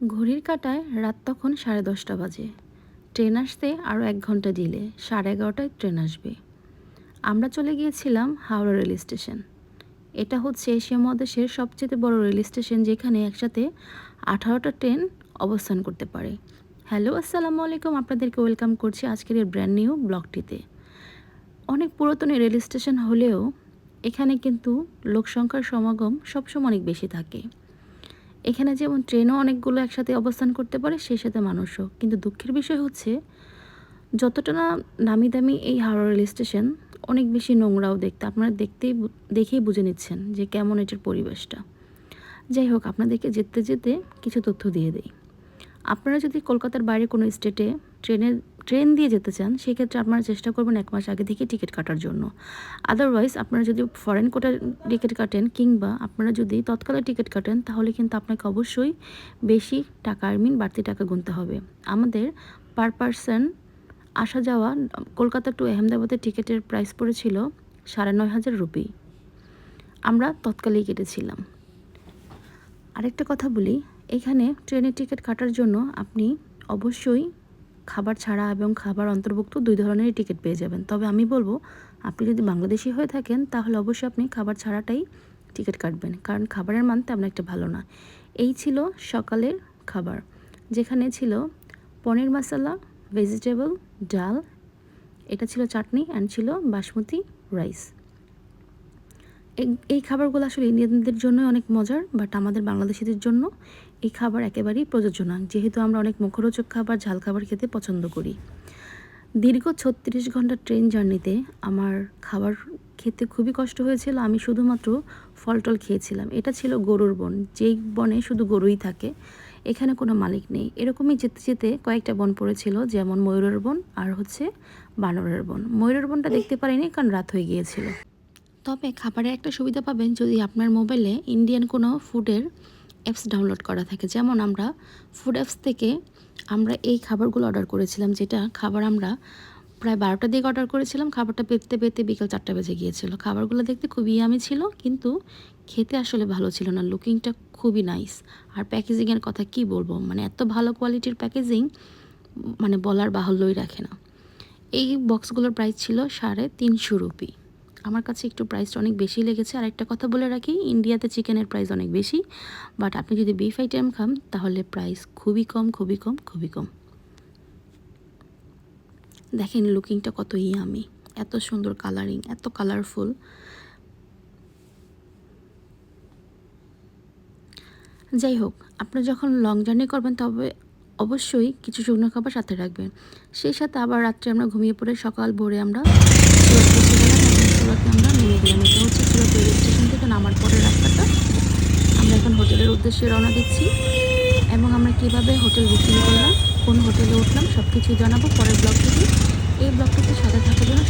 ঘড়ির কাঁটায় রাত তখন সাড়ে দশটা বাজে। ট্রেন আসতে আরও এক ঘণ্টা ডিলে সাড়ে এগারোটায় ট্রেন আসবে। আমরা চলে গিয়েছিলাম হাওড়া রেল স্টেশন। এটা হচ্ছে এশিয়া মহাদেশের সবচেয়ে বড় রেল স্টেশন যেখানে একসাথে আঠারোটা ট্রেন অবস্থান করতে পারে। হ্যালো, আসসালামু আলাইকুম। আপনাদেরকে ওয়েলকাম করছি আজকের এই ব্র্যান্ড নিউ ব্লগটিতে। অনেক পুরাতন রেল স্টেশন হলেও এখানে কিন্তু লোকসংখ্যার সমাগম সবসময় অনেক বেশি থাকে। এখানে যেমন ট্রেনও অনেকগুলো একসাথে অবস্থান করতে পারে সেই সাথে মানুষও। কিন্তু দুঃখের বিষয় হচ্ছে, যতটা না নামি দামি এই হাওড়া রেল স্টেশন অনেক বেশি নোংরাও দেখতে। আপনারা দেখতেই দেখেই বুঝে নিচ্ছেন যে কেমন এটার পরিবেশটা। যাই হোক, আপনাদেরকে যেতে যেতে কিছু তথ্য দিয়ে দেই। আপনারা যদি কলকাতার বাইরে কোনো স্টেটে ট্রেনের ট্রেন দিয়ে যেতে চান, সেক্ষেত্রে আপনারা চেষ্টা করবেন এক মাস আগে থেকে টিকিট কাটার জন্য। আদারওয়াইজ আপনারা যদি ফরেন কোটার টিকিট কাটেন কিংবা আপনারা যদি তৎকালে টিকিট কাটেন, তাহলে কিন্তু আপনাকে অবশ্যই বেশি টাকা আই মিন বাড়তি টাকা গুনতে হবে। আমাদের পার পারসন আসা যাওয়া কলকাতা টু আহমেদাবাদের টিকিটের প্রাইস পড়েছিল সাড়ে নয় হাজার রুপি। আমরা তৎকালেই কেটেছিলাম। আরেকটা কথা বলি, এখানে ট্রেনের টিকিট কাটার জন্য আপনি অবশ্যই খাবার ছাড়া এবং খাবার অন্তর্ভুক্ত দুই ধরনেরই টিকিট পেয়ে যাবেন। তবে আমি বলব, আপনি যদি বাংলাদেশি হয়ে থাকেন, তাহলে অবশ্যই আপনি খাবার ছাড়াটাই টিকিট কাটবেন। কারণ খাবারের মান তেমন একটা ভালো না। এই ছিল সকালের খাবার, যেখানে ছিল পনির মশলা ভেজিটেবল ডাল, এটা ছিল চাটনি অ্যান্ড ছিল বাসমতি রাইস এই- খাবারগুলো আসলে ইন্ডিয়ানদের জন্য অনেক মজার বাট আমাদের বাংলাদেশিদের জন্য এই খাবার একেবারেই প্রযোজ্য না। যেহেতু আমরা অনেক মুখরোচক খাবার, ঝাল খাবার খেতে পছন্দ করি। দীর্ঘ ছত্রিশ ঘণ্টা ট্রেন জার্নিতে আমার খাবার খেতে খুবই কষ্ট হয়েছিল। আমি শুধুমাত্র ফল টল খেয়েছিলাম। এটা ছিল গরুর বন। যেই বনে শুধু গরুই থাকে, এখানে কোনো মালিক নেই। এরকমই যেতে যেতে কয়েকটা বন পড়েছিল, যেমন ময়ূরের বন আর হচ্ছে বানরের বন। ময়ূরের বনটা দেখতে পারিনি, কারণ রাত হয়ে গিয়েছিল। তবে খাবারের একটা সুবিধা পাবেন যদি আপনার মোবাইলে ইন্ডিয়ান কোনো ফুডের অ্যাপস ডাউনলোড করা থাকে। যেমন আমরা ফুড অ্যাপস থেকে আমরা এই খাবারগুলো অর্ডার করেছিলাম, যেটা খাবার আমরা প্রায় বারোটার দিকে অর্ডার করেছিলাম, খাবারটা পেতে পেতে বিকাল চারটা বেজে গিয়েছিল। খাবারগুলো দেখতে খুবই ইয়ামি ছিল, কিন্তু খেতে আসলে ভালো ছিল না লুকিংটা খুবই নাইস আর প্যাকেজিংয়ের কথা কি বলব মানে এত ভালো কোয়ালিটির প্যাকেজিং মানে বলার বাহুল্যই রাখে না। এই বক্সগুলোর প্রাইস ছিল সাড়ে তিনশো রুপি। আমার কাছে একটু প্রাইসটা অনেক বেশি লেগেছে। আর একটা কথা বলে রাখি ইন্ডিয়াতে চিকেনের প্রাইস অনেক বেশি বাট আপনি যদি বিফ আইটেম খান, তাহলে প্রাইস খুবই কম খুবই কম খুবই কম। দেখেন লুকিংটা কত ইয়ামি এত সুন্দর কালারিং এত কালারফুল যাই হোক, আপনি যখন লং জার্নি করবেন, তবে অবশ্যই কিছু শুকনো খাবার সাথে রাখবেন। সেই সাথে আবার রাত্রে আমরা ঘুমিয়ে পড়ে সকাল ভোরে আমরা আমরা গেলাম এটা হচ্ছে সুরত রেল স্টেশন থেকে নামার পরের রাস্তাটা। আমরা এখন হোটেলের উদ্দেশ্যে রওনা দিচ্ছি এবং আমরা কীভাবে হোটেল বুকিং করলাম, কোন হোটেলে উঠলাম সব কিছুই জানাব পরের ব্লগ থেকে। এই ব্লগটিতে সাথে থাকার জন্য